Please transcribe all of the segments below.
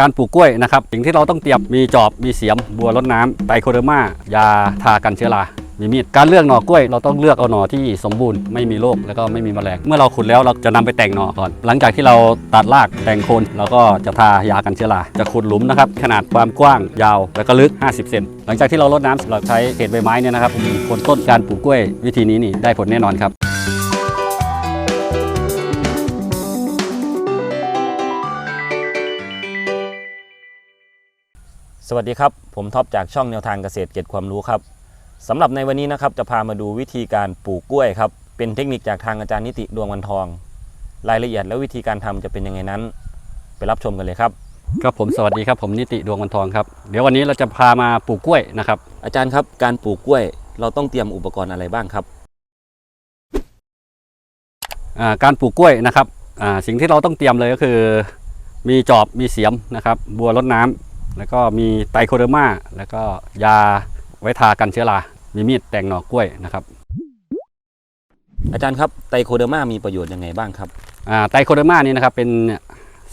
การปลูกกล้วยนะครับสิ่งที่เราต้องเตรียมมีจอบมีเสียม บัวรดน้ำไตโคเดอร์มายาทากันเชื้อรามีมีดการเลือกหน่อกล้วยเราต้องเลือกเอาหน่อที่สมบูรณ์ไม่มีโรคแล้วก็ไม่มีแมลง เมื่อเราขุดแล้วเราจะนำไปแต่งหน่อก่อน หลังจากที่เราตัดรากแต่งโคนเราก็จะทายากันเชื้อราจะขุดหลุมนะครับขนาดความกว้างยาวแล้วก็ลึก 50 เซนหลังจากที่เรารดน้ำเราใช้เศษใบไม้เนี่ยนะครับผลต้นการปลูกกล้วยวิธีนี้นี่ได้ผลแน่นอนครับ สวัสดีครับ ผมท็อปจากช่องแนวทางเกษตรเก็บความรู้ครับสำหรับในวันนี้นะครับจะพามาดูวิธีการปลูกกล้วยครับ เป็นเทคนิคจากทางอาจารย์นิติดวงวันทอง รายละเอียดและวิธีการทำจะเป็นยังไงนั้น ไปรับชมกันเลยครับครับผมสวัสดีครับผมนิติดวงวันทองครับเดี๋ยววันนี้เราจะพามาปลูกกล้วยนะครับ อาจารย์ครับการปลูกกล้วย เราต้องเตรียมอุปกรณ์อะไรบ้างครับอ่าการปลูกกล้วยนะครับอ่าสิ่งที่เราต้องเตรียมเลยก็คือ มีจอบมีเสียมนะครับ บัวรดน้ำ แล้วก็มีไตรโคเดอร์มาแล้วก็ยาไว้ทากันเชื้อรา มีมีดแต่งหน่อกล้วยนะครับ อาจารย์ครับไตรโคเดอร์มามีประโยชน์ยังไงบ้างครับอ่าไตรโคเดอร์มานี่นะครับเป็น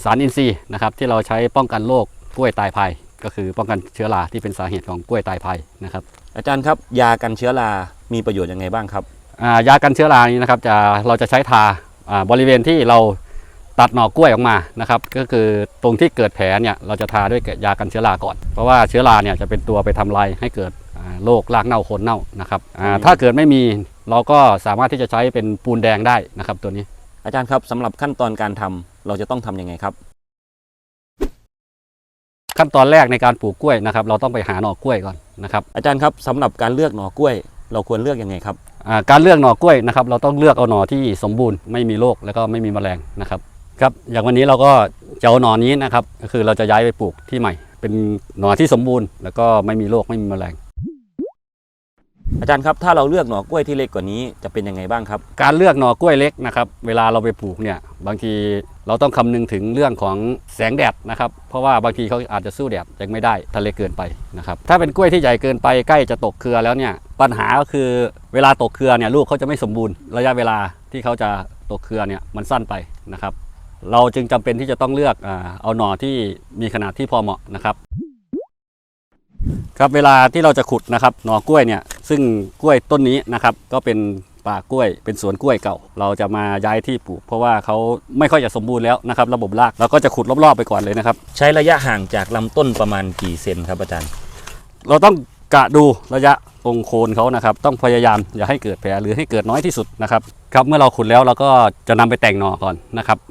สารอินทรีย์นะครับที่เราใช้ป้องกันโรคกล้วยตายภายก็คือป้องกันเชื้อราที่เป็นสาเหตุของกล้วยตายภายนะครับ อาจารย์ครับยากันเชื้อรา มีประโยชน์ยังไงบ้างครับอ่ายากันเชื้อรานี้นะครับจะเราจะใช้ทาอ่าบริเวณที่เรา ตัดหน่อกล้วยออกมานะครับ ก็คือตรงที่เกิดแผลเนี่ยเราจะทาด้วยยากันเชื้อราก่อน เพราะว่าเชื้อราเนี่ยจะเป็นตัวไปทำลายให้เกิดอ่าโรครากเน่าโคนเน่านะครับอ่าอืมถ้าเกิดไม่มีเราก็สามารถที่จะใช้เป็นปูนแดงได้นะครับ ตัวนี้ อาจารย์ครับสำหรับขั้นตอนการทำเราจะต้องทำยังไงครับ ขั้นตอนแรกในการปลูกกล้วยนะครับ เราต้องไปหาหน่อกล้วยก่อนนะครับอาจารย์ครับสำหรับการเลือกหน่อกล้วย เราควรเลือกยังไงครับอ่าการเลือกหน่อกล้วยนะครับ เราต้องเลือกเอาหน่อที่สมบูรณ์ไม่มีโรคแล้วก็ไม่มีแมลงนะครับ ครับอย่างวันนี้เราก็จะเอาหน่อนี้นะครับก็คือเราจะย้ายไปปลูกที่ใหม่ เป็นหน่อที่สมบูรณ์ แล้วก็ไม่มีโรคไม่มีแมลง อาจารย์ครับถ้าเราเลือกหน่อกล้วยที่เล็กกว่านี้จะเป็นยังไงบ้างครับ การเลือกหน่อกล้วยเล็กนะครับ เวลาเราไปปลูกเนี่ย บางทีเราต้องคำนึงถึงเรื่องของแสงแดดนะครับ เพราะว่าบางทีเขาอาจจะสู้แดดยังไม่ได้ทะเลเกินไปนะครับ ถ้าเป็นกล้วยที่ใหญ่เกินไปใกล้จะตกเครือแล้วเนี่ย ปัญหาก็คือเวลาตกเครือเนี่ยลูกเขาจะไม่สมบูรณ์ ระยะเวลาที่เขาจะตกเครือเนี่ยมันสั้นไปนะครับ เราจึงจำเป็นที่จะต้องเลือกอาเอาหน่อที่มีขนาดที่พอเหมาะนะครับ ครับเวลาที่เราจะขุดนะครับหน่อกล้วยเนี่ยซึ่งกล้วยต้นนี้นะครับ ก็เป็นป่ากล้วยเป็นสวนกล้วยเก่า เราจะมาย้ายที่ปลูก เพราะว่าเขาไม่ค่อยจะสมบูรณ์แล้วนะครับ ระบบรากเราก็จะขุดรอบๆไปก่อนเลยนะครับ ใช้ระยะห่างจากลำต้นประมาณกี่เซนครับอาจารย์ เราต้องกะดูระยะตรงโคนเขานะครับ ต้องพยายามอย่าให้เกิดแผลหรือให้เกิดน้อยที่สุดนะครับ ครับเมื่อเราขุดแล้วเราก็จะนำไปแต่งหน่อก่อนนะครับอ่า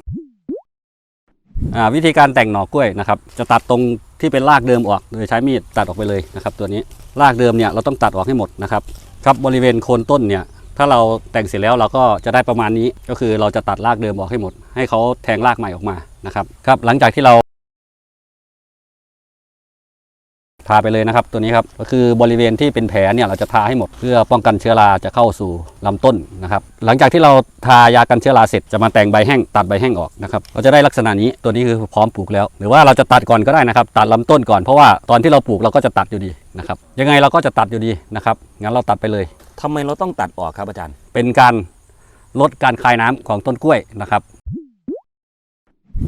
วิธีการแต่งหน่อกล้วยนะครับ จะตัดตรงที่เป็นรากเดิมออก โดยใช้มีดตัดออกไปเลยนะครับ ตัวนี้รากเดิมเนี่ยเราต้องตัดออกให้หมดนะครับครับบริเวณโคนต้นเนี่ยถ้าเราแต่งเสร็จแล้วเราก็จะได้ประมาณนี้ก็คือเราจะตัดรากเดิมออกให้หมด ให้เขาแทงรากใหม่ออกมานะครับครับหลังจากที่เรา ทาไปเลยนะครับ ตัวนี้ครับก็คือบริเวณที่เป็นแผลเนี่ยเราจะทาให้หมดเพื่อป้องกันเชื้อราจะเข้าสู่ลำต้นนะครับหลังจากที่เราทายากันเชื้อราเสร็จจะมาแต่งใบแห้งตัดใบแห้งออกนะครับเราจะได้ลักษณะนี้ตัวนี้คือพร้อมปลูกแล้ว หรือว่าเราจะตัดก่อนก็ได้นะครับ ตัดลำต้นก่อนเพราะว่าตอนที่เราปลูกเราก็จะตัดอยู่ดีนะครับยังไงเราก็จะตัดอยู่ดีนะครับงั้นเราตัดไปเลยทำไมเราต้องตัดออกครับอาจารย์ เป็นการลดการคายน้ำของต้นกล้วยนะครับ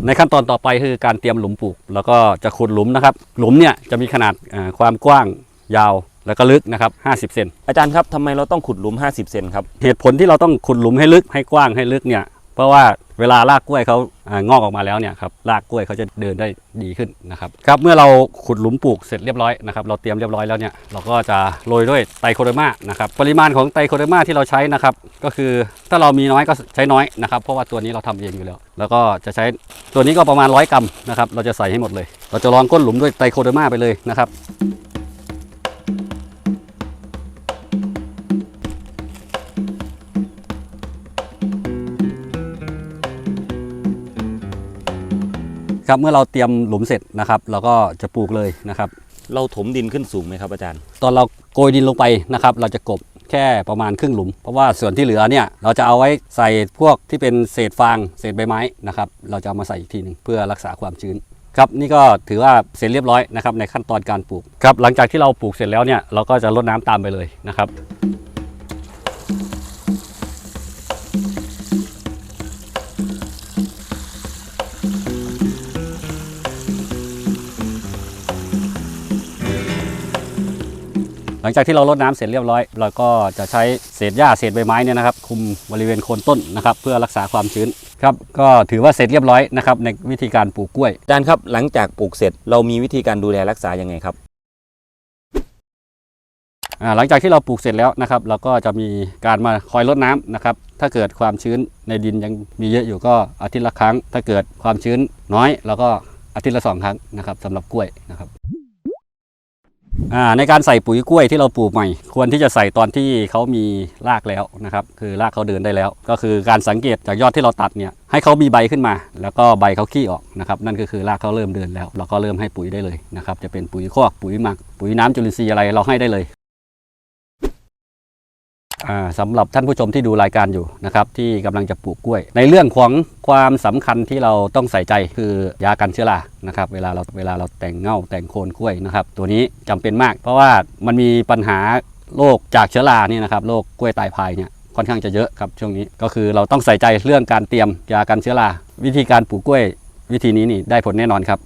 ในขั้นตอนต่อไปคือการเตรียมหลุมปลูก แล้วก็จะขุดหลุมนะครับ หลุมเนี่ยจะมีขนาดอ่าความกว้างยาวแล้วก็ลึกนะครับ50 เซนอาจารย์ครับทำไมเราต้องขุดหลุม 50 เซนครับ เหตุผลที่เราต้องขุดหลุมให้ลึกให้กว้างให้ลึกเนี่ย เพราะว่าเวลารากกล้วยเขางอกออกมาแล้วเนี่ยครับรากกล้วยเขาจะเดินได้ดีขึ้นนะครับครับเมื่อเราขุดหลุมปลูกเสร็จเรียบร้อยนะครับเราเตรียมเรียบร้อยแล้วเนี่ยเราก็จะโรยด้วยไตรโคเดอร์มานะครับปริมาณของไตรโคเดอร์มาที่เราใช้นะครับก็คือถ้าเรามีน้อยก็ใช้น้อยนะครับเพราะว่าตัวนี้เราทำเองอยู่แล้ว แล้วก็จะใช้ตัวนี้ก็ประมาณร้อยกรัมนะครับเราจะใส่ให้หมดเลย เราจะรองก้นหลุมด้วยไตรโคเดอร์มาไปเลยนะครับ ครับเมื่อเราเตรียมหลุมเสร็จนะครับ เราก็จะปลูกเลยนะครับ เราถมดินขึ้นสูงไหมครับอาจารย์ ตอนเราโกยดินลงไปนะครับ เราจะกบแค่ประมาณครึ่งหลุม เพราะว่าส่วนที่เหลือเนี่ยเราจะเอาไว้ใส่พวกที่เป็นเศษฟางเศษใบไม้นะครับ เราจะเอามาใส่อีกทีหนึ่งเพื่อรักษาความชื้นครับนี่ก็ถือว่าเสร็จเรียบร้อยนะครับในขั้นตอนการปลูกครับหลังจากที่เราปลูกเสร็จแล้วเนี่ยเราก็จะรดน้ำตามไปเลยนะครับ หลังจากที่เรารดน้ำเสร็จเรียบร้อย เราก็จะใช้เศษหญ้าเศษใบไม้เนี่ยนะครับคลุมบริเวณโคนต้นนะครับเพื่อรักษาความชื้นครับก็ถือว่าเสร็จเรียบร้อยนะครับในวิธีการปลูกกล้วยอาจารย์ครับหลังจากปลูกเสร็จเรามีวิธีการดูแลรักษายังไงครับอ่าหลังจากที่เราปลูกเสร็จแล้วนะครับ เราก็จะมีการมาคอยรดน้ำนะครับ ถ้าเกิดความชื้นในดินยังมีเยอะอยู่ก็อาทิตย์ละครั้ง ถ้าเกิดความชื้นน้อยเราก็อาทิตย์ละสองครั้งนะครับสำหรับกล้วยนะครับอ่า ในการใส่ปุ๋ยกล้วยที่เราปลูกใหม่ ควรที่จะใส่ตอนที่เขามีรากแล้วนะครับคือรากเขาเดินได้แล้ว ก็คือการสังเกตจากยอดที่เราตัดเนี่ยให้เขามีใบขึ้นมา แล้วก็ใบเขาขี้ออกนะครับนั่นก็คือรากเขาเริ่มเดินแล้ว เราก็เริ่มให้ปุ๋ยได้เลยนะครับจะเป็นปุ๋ยคอกปุ๋ยหมัก ปุ๋ยน้ำจุลินทรีย์อะไรเราให้ได้เลย สำหรับท่านผู้ชมที่ดูรายการอยู่นะครับที่กำลังจะปลูกกล้วย ในเรื่องของความสำคัญที่เราต้องใส่ใจคือยากันเชื้อรานะครับเวลาเราเวลาเราแต่งเง่าแต่งโคนกล้วยนะครับตัวนี้จำเป็นมาก เพราะว่ามันมีปัญหาโรคจากเชื้อรานี่นะครับโรคกล้วยตายพายเนี่ยค่อนข้างจะเยอะครับช่วงนี้ก็คือเราต้องใส่ใจเรื่องการเตรียมยากันเชื้อราวิธีการปลูกกล้วยวิธีนี้นี่ได้ผลแน่นอนครับ